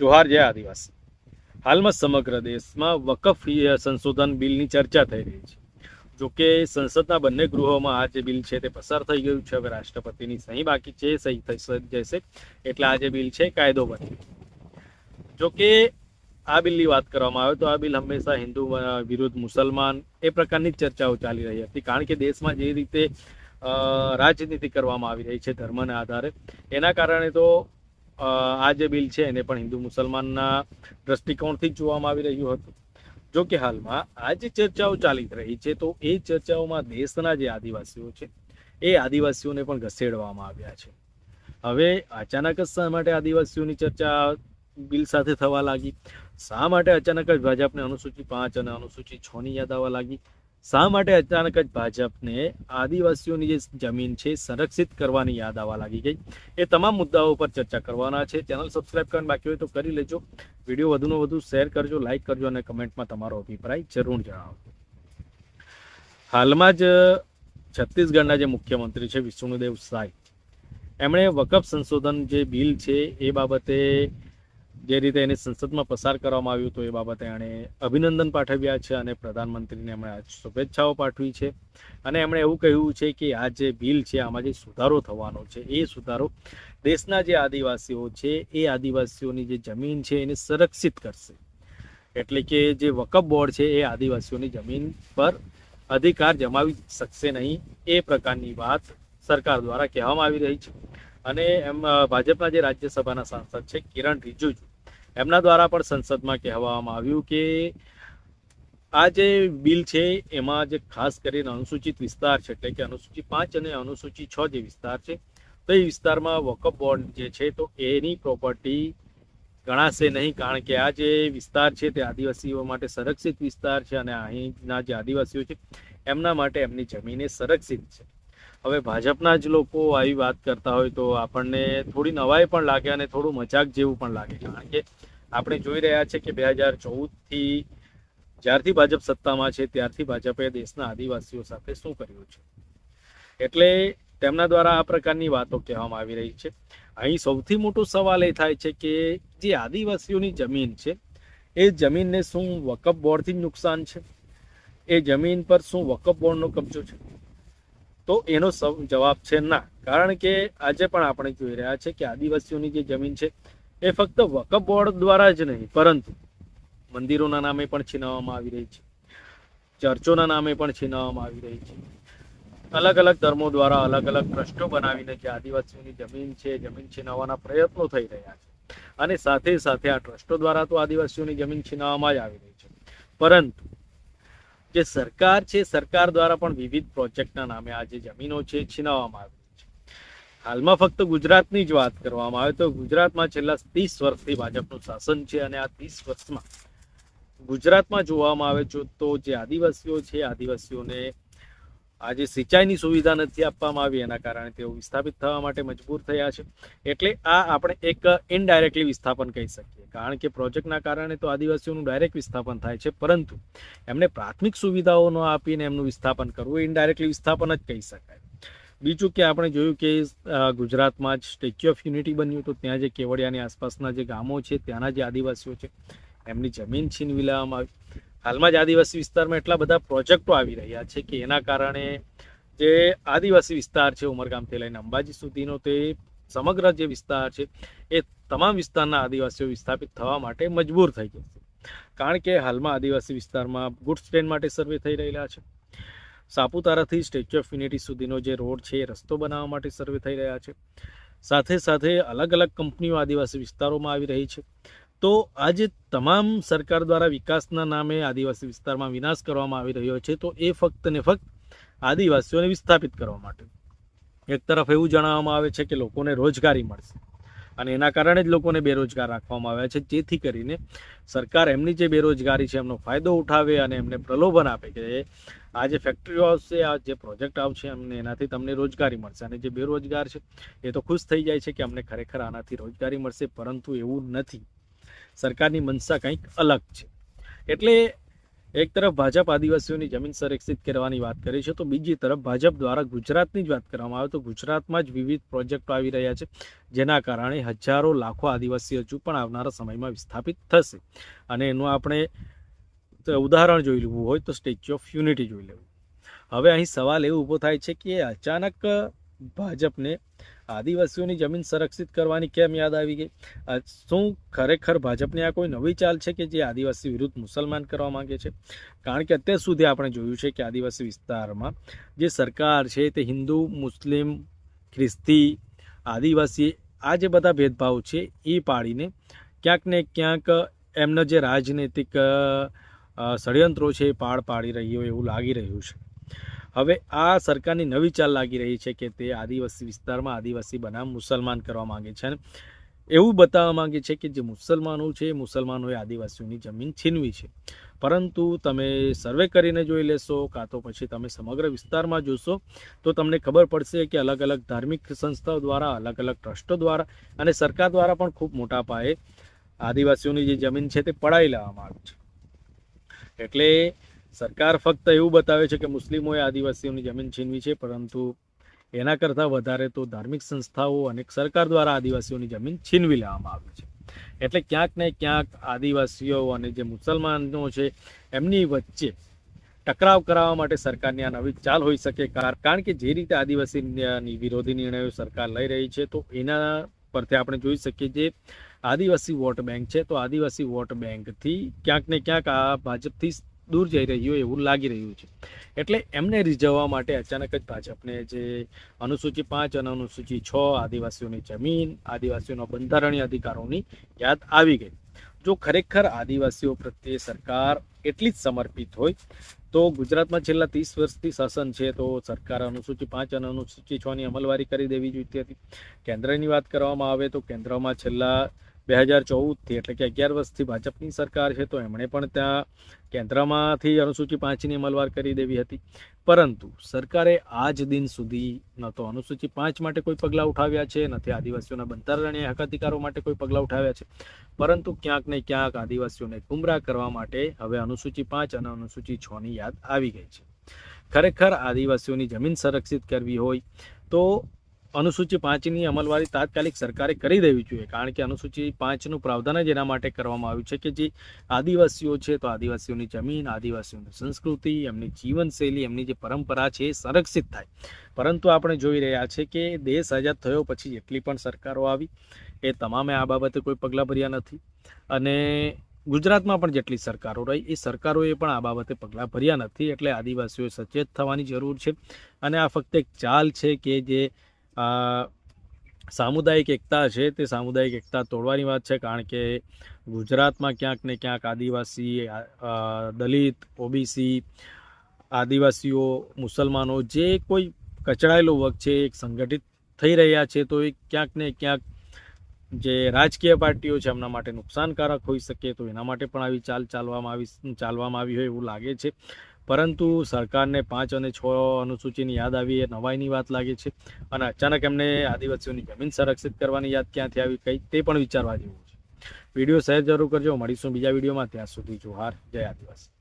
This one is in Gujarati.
જોહાર જય આદિવાસી. હાલમાં સમગ્ર દેશમાં વકફ સંશોધન બિલની ચર્ચા થઈ રહી છે. જોકે સંસદના બંને ગૃહોમાં આ જે બિલ છે તે પસાર થઈ ગયું છે. હવે રાષ્ટ્રપતિની સહી બાકી છે, સહી થઈ જશે. એટલે આ જે બિલ છે, કાયદો બને જોકે આ બિલની વાત કરવામાં આવે તો આ બિલ હંમેશા હિન્દુ વિરુદ્ધ મુસલમાન એ પ્રકારની જ ચર્ચાઓ ચાલી રહી હતી. કારણ કે દેશમાં જે રીતે રાજનીતિ કરવામાં આવી રહી છે ધર્મના આધારે, એના કારણે તો આ જે બિલ છે એને પણ હિન્દુ મુસલમાનના દ્રષ્ટિકોણથી જ જોવામાં આવી રહ્યું હતું. જો કે હાલમાં આ જે ચર્ચાઓ ચાલી રહી છે, તો એ ચર્ચાઓમાં દેશના જે આદિવાસીઓ છે, એ આદિવાસીઓને પણ ઘસેડવામાં આવ્યા છે. હવે અચાનક જ શા માટે આદિવાસીઓની ચર્ચા બિલ સાથે થવા લાગી? શા માટે અચાનક જ ભાજપને અનુસૂચિ પાંચ અને અનુસૂચિ છની યાદ આવવા લાગી? શા માટે અચાનક જ ભાજપને આદિવાસીઓની જે જમીન છે સંરક્ષિત કરવાની યાદ આવવા લાગી ગઈ? એ તમામ મુદ્દાઓ પર ચર્ચા કરવાના છે. ચેનલ સબસ્ક્રાઇબ કરવાની બાકી હોય તો કરી લેજો. વીડિયો વધુને વધુ શેર કરજો, લાઇક કરજો અને કમેન્ટમાં તમારો અભિપ્રાય જરૂર જણાવજો હાલમાં જ છત્તીસગઢના જે મુખ્યમંત્રી છે વિષ્ણુદેવ સાય, એમણે વકફ સંશોધન જે બિલ છે એ બાબતે જે રીતે એને સંસદમાં પસાર કરવામાં આવ્યું હતું એ બાબતે એણે અભિનંદન પાઠવ્યા છે અને પ્રધાનમંત્રીને એમણે આજ શુભેચ્છાઓ પાઠવી છે. અને એમણે એવું કહ્યું છે કે આ જે બિલ છે, આમાં જે સુધારો થવાનો છે, એ સુધારો દેશના જે આદિવાસીઓ છે, એ આદિવાસીઓની જે જમીન છે, એને સંરક્ષિત કરશે. એટલે કે જે વકફ બોર્ડ છે, એ આદિવાસીઓની જમીન પર અધિકાર જમાવી શકશે નહીં, એ પ્રકારની વાત સરકાર દ્વારા કહેવામાં આવી રહી છે. અને એમ ભાજપના જે રાજ્યસભાના સાંસદ છે કિરણ રિજિજુ, એમના દ્વારા પણ સંસદમાં કહેવામાં આવ્યું કે આ જે બિલ છે એમાં જે ખાસ કરીને અનુસૂચિત વિસ્તાર છે, એટલે કે અનુસૂચિત પાંચ અને અનુસૂચિત છ જે વિસ્તાર છે, તો એ વિસ્તારમાં વકફ બોર્ડ જે છે તો એની પ્રોપર્ટી ગણાશે નહીં, કારણ કે આ જે વિસ્તાર છે તે આદિવાસીઓ માટે સંરક્ષિત વિસ્તાર છે અને અહીંના જે આદિવાસીઓ છે એમના માટે એમની જમીન એ સંરક્ષિત છે. હવે ભાજપના જ લોકો આવી વાત કરતા હોય તો આપણને થોડી નવાઈ પણ લાગે અને થોડું મજાક જેવું પણ લાગે. કારણ કે આપણે જોઈ રહ્યા છે કે બે હજાર ચૌદથી જ્યારથી ભાજપ સત્તામાં છે, ત્યારથી ભાજપે દેશના આદિવાસીઓ સાથે શું કર્યું છે? એટલે તેમના દ્વારા આ પ્રકારની વાતો કહેવામાં આવી રહી છે. અહીં સૌથી મોટો સવાલ એ થાય છે કે જે આદિવાસીઓની જમીન છે, એ જમીનને શું વકફ બોર્ડથી નુકસાન છે? એ જમીન પર શું વકફ બોર્ડનો કબજો છે? તો એનો જવાબ છે ના. કારણ કે આજે પણ આપણે જોઈ રહ્યા છે કે આદિવાસીઓની જે જમીન છે, એ ફક્ત વકફ બોર્ડ દ્વારા જ નહીં, પરંતુ મંદિરોના નામે પણ છીનવવામાં આવી રહી છે. ચર્ચોના નામે પણ છીનવવામાં આવી રહી છે. અલગ અલગ ધર્મો દ્વારા અલગ અલગ ટ્રસ્ટો બનાવીને જે આદિવાસીઓની જમીન છે, જમીન છીનવવાના પ્રયત્નો થઈ રહ્યા છે. અને સાથે સાથે આ ટ્રસ્ટો દ્વારા તો આદિવાસીઓની જમીન છીનવવામાં જ આવી રહી છે. પરંતુ જે સરકાર છે, સરકાર દ્વારા પણ વિવિધ પ્રોજેક્ટના નામે આ જે જમીનો છે, છીનાવવામાં આવી છે. હાલમાં ફક્ત ગુજરાતની જ વાત કરવામાં આવે તો ગુજરાતમાં છેલ્લા ત્રીસ વર્ષથી ભાજપનું શાસન છે અને આ ત્રીસ વર્ષમાં ગુજરાતમાં જોવામાં આવે છે તો જે આદિવાસીઓ છે, આદિવાસીઓને આજે સિંચાઈની સુવિધા નથી આપવામાં આવી, એના કારણે તેઓ વિસ્થાપિત થવા માટે મજબૂર થયા છે. એટલે આ આપણે એક ઇનડાયરેક્ટલી વિસ્થાપન કહી શકીએ. કારણ કે પ્રોજેક્ટના કારણે તો આદિવાસીઓનું ડાયરેક્ટ વિસ્થાપન થાય છે. પરંતુ એમને પ્રાથમિક સુવિધાઓ ન આપીને એમનું વિસ્થાપન કરવું ઇનડાયરેક્ટલી વિસ્થાપન જ કહી શકાય. બીજું કે આપણે જોયું કે ગુજરાતમાં જ સ્ટેચ્યુ ઓફ યુનિટી બન્યું તો ત્યાં જે કેવડિયાની આસપાસના જે ગામો છે, ત્યાંના જે આદિવાસીઓ છે, એમની જમીન છીનવી લેવામાં આવી. હાલમાં જ આદિવાસી વિસ્તારમાં એટલા બધા પ્રોજેક્ટો આવી રહ્યા છે કે એના કારણે જે આદિવાસી વિસ્તાર છે ઉમરગામથી લઈને અંબાજી સુધીનો તે સમગ્ર જે વિસ્તાર છે, એ તમામ વિસ્તારના આદિવાસીઓ વિસ્થાપિત થવા માટે મજબૂર થઈ જશે કારણ કે હાલમાં આદિવાસી વિસ્તારમાં ગુડ્સ ટ્રેન માટે સર્વે થઈ રહેલા છે. સાપુતારાથી સ્ટેચ્યુ ઓફ યુનિટી સુધીનો જે રોડ છે, એ રસ્તો બનાવવા માટે સર્વે થઈ રહ્યા છે. સાથે સાથે અલગ અલગ કંપનીઓ આદિવાસી વિસ્તારોમાં આવી રહી છે. તો આજે તમામ સરકાર દ્વારા વિકાસના નામે આદિવાસી વિસ્તારમાં વિનાશ કરવામાં આવી રહ્યો છે, તો એ ફક્ત ને ફક્ત આદિવાસીઓને વિસ્થાપિત કરવા માટે. એક તરફ એવું જણાવવામાં આવે છે કે લોકોને રોજગારી મળશે અને એના કારણે જ લોકોને બેરોજગાર રાખવામાં આવ્યા છે, જેથી કરીને સરકાર એમની જે બેરોજગારી છે, એમનો ફાયદો ઉઠાવે અને એમને પ્રલોભન આપે કે આ જે ફેક્ટરીઓ આવશે આ જે પ્રોજેક્ટ આવશે એમને એનાથી તમને રોજગારી મળશે. અને જે બેરોજગાર છે, એ તો ખુશ થઈ જાય છે કે અમને ખરેખર આનાથી રોજગારી મળશે, પરંતુ એવું નથી. સરકારની મનસા કંઈક અલગ છે. એટલે એક તરફ ભાજપ આદિવાસીઓની જમીન સંરક્ષિત કરવાની વાત કરે છે, તો બીજી તરફ ભાજપ દ્વારા ગુજરાતની જ વાત કરવામાં આવે તો ગુજરાતમાં જ વિવિધ પ્રોજેક્ટો આવી રહ્યા છે, જેના કારણે હજારો લાખો આદિવાસી હજુ પણ આવનારા સમયમાં વિસ્થાપિત થશે. અને એનું આપણે ઉદાહરણ જોઈ લેવું હોય તો સ્ટેચ્યુ ઓફ યુનિટી જોઈ લેવું. હવે અહીં સવાલ એવો ઊભો થાય છે કે અચાનક ભાજપને આદિવાસીઓની જમીન સંરક્ષિત કરવાની કેમ યાદ આવી ગઈ? શું ખરેખર ભાજપની આ કોઈ નવી ચાલ છે કે જે આદિવાસી વિરુદ્ધ મુસલમાન કરવા માંગે છે? કારણ કે અત્યાર સુધી આપણે જોયું છે કે આદિવાસી વિસ્તારમાં જે સરકાર છે તે હિન્દુ, મુસ્લિમ, ખ્રિસ્તી, આદિવાસી આ જે બધા ભેદભાવ છે એ પાડીને ક્યાંક ને ક્યાંક એમના જે રાજનૈતિક ષડયંત્રો છે એ પાડ પાડી રહ્યો એવું લાગી રહ્યું છે. હવે આ સરકારની નવી ચાલ લાગી રહી છે કે તે આદિવાસી વિસ્તારમાં આદિવાસી બનામ મુસલમાન કરવા માગે છે. અને એવું બતાવવા માંગે છે કે જે મુસલમાનો છે, એ મુસલમાનોએ આદિવાસીઓની જમીન છીનવી છે. પરંતુ તમે સર્વે કરીને જોઈ લેશો, કાં તો પછી તમે સમગ્ર વિસ્તારમાં જોશો, તો તમને ખબર પડશે કે અલગ અલગ ધાર્મિક સંસ્થાઓ દ્વારા, અલગ અલગ ટ્રસ્ટો દ્વારા અને સરકાર દ્વારા પણ ખૂબ મોટા પાયે આદિવાસીઓની જે જમીન છે તે પડાવી લેવામાં આવી છે. એટલે સરકાર ફક્ત એવું બતાવે છે કે મુસ્લિમોએ આદિવાસીઓની જમીન છીનવી છે, પરંતુ એના કરતાં વધારે તો ધાર્મિક સંસ્થાઓ અને સરકાર દ્વારા આદિવાસીઓની જમીન છીનવી લેવામાં આવી છે. એટલે ક્યાંક ને ક્યાંક આદિવાસીઓ અને જે મુસલમાનો છે, એમની વચ્ચે ટકરાવ કરાવવા માટે સરકારની આ નવી ચાલ હોઈ શકે કાર- કારણ કે જે રીતે આદિવાસી વિરોધી નિર્ણયો સરકાર લઈ રહી છે, તો એના પરથી આપણે જોઈ શકીએ જે આદિવાસી વોટ બેંક છે, તો આદિવાસી વોટ બેંકથી ક્યાંક ને ક્યાંક આ ભાજપથી દૂર જઈ રહ્યું હોય એવું લાગી રહ્યું છે. એટલે એમને રીઝવવા માટે અચાનક જ ભાજપને જે અનુસૂચિ પાંચ અને અનુસૂચિ છ આદિવાસીઓની જમીન, આદિવાસીઓના બંધારણીય અધિકારોની યાદ આવી ગઈ. જો ખરેખર આદિવાસીઓ પ્રત્યે સરકાર એટલી જ સમર્પિત હોય, તો ગુજરાતમાં છેલ્લા ત્રીસ વર્ષથી શાસન છે, તો સરકાર અનુસૂચિ પાંચ અને અનુસૂચિ છ ની અમલવારી કરી દેવી જોઈતી હતી. કેન્દ્રની વાત કરવામાં આવે તો કેન્દ્રમાં છેલ્લા બે હજાર ચૌદથી એટલે કે અગિયાર વર્ષથી ભાજપની સરકાર છે, તો એમણે પણ ત્યાં કેન્દ્રમાંથી અનુસૂચિ પાંચની અમલવાર કરી દેવી હતી. પરંતુ સરકારે આજ દિન સુધી ન તો અનુસૂચિ પાંચ માટે કોઈ પગલાં ઉઠાવ્યા છે નથી આદિવાસીઓના બંધારણીય હક અધિકારો માટે કોઈ પગલાં ઉઠાવ્યા છે. પરંતુ ક્યાંક ને ક્યાંક આદિવાસીઓને ગુમરાહ કરવા માટે હવે અનુસૂચિ પાંચ અને અનુસૂચિ છની યાદ આવી ગઈ છે. ખરેખર આદિવાસીઓની જમીન સંરક્ષિત કરવી હોય તો અનુસૂચિ પાંચની અમલવારી તાત્કાલિક સરકારે કરી દેવી જોઈએ, કારણ કે અનુસૂચિ પાંચનું પ્રાવધાન જ એના માટે કરવામાં આવ્યું છે કે જે આદિવાસીઓ છે, તો આદિવાસીઓની જમીન, આદિવાસીઓની સંસ્કૃતિ, એમની જીવનશૈલી, એમની જે પરંપરા છે એ સંરક્ષિત થાય. પરંતુ આપણે જોઈ રહ્યા છે કે દેશ આઝાદ થયો પછી જેટલી પણ સરકારો આવી, એ તમામે આ બાબતે કોઈ પગલાં ભર્યા નથી. અને ગુજરાતમાં પણ જેટલી સરકારો રહી, એ સરકારોએ પણ આ બાબતે પગલાં ભર્યા નથી, એટલે આદિવાસીઓએ સચેત થવાની જરૂર છે. અને આ ફક્ત એક ચાલ છે કે જે અ, સામુદાયિક એકતા છે તે સામુદાયિક એકતા તોડવાની વાત છે કારણ કે ગુજરાતમાં ક્યાંક ને ક્યાંક આદિવાસી દલિત ઓબીસી આદિવાસીઓ મુસલમાનો જે કોઈ કચડાયેલો વર્ગ છે એક સંગઠિત થઈ રહ્યા છે તો એ ક્યાંક ને ક્યાંક જે રાજકીય પાર્ટીઓ છે એમના માટે નુકસાનકારક હોઈ શકે તો એના માટે પણ આવી ચાલ ચાલવામાં આવી ચાલવામાં આવી હોય એવું લાગે છે. પરંતુ સરકારને પાંચ અને છ અનુસૂચિની યાદ આવી એ નવાઈની વાત લાગે છે. અને અચાનક એમને આદિવાસીઓની જમીન સંરક્ષિત કરવાની યાદ ક્યાંથી આવી કઈ તે પણ વિચારવા જેવું છે. વીડિયો શેર જરૂર કરજો. મળીશું બીજા વિડીયોમાં. ત્યાં સુધી જોહાર. જય આદિવાસી.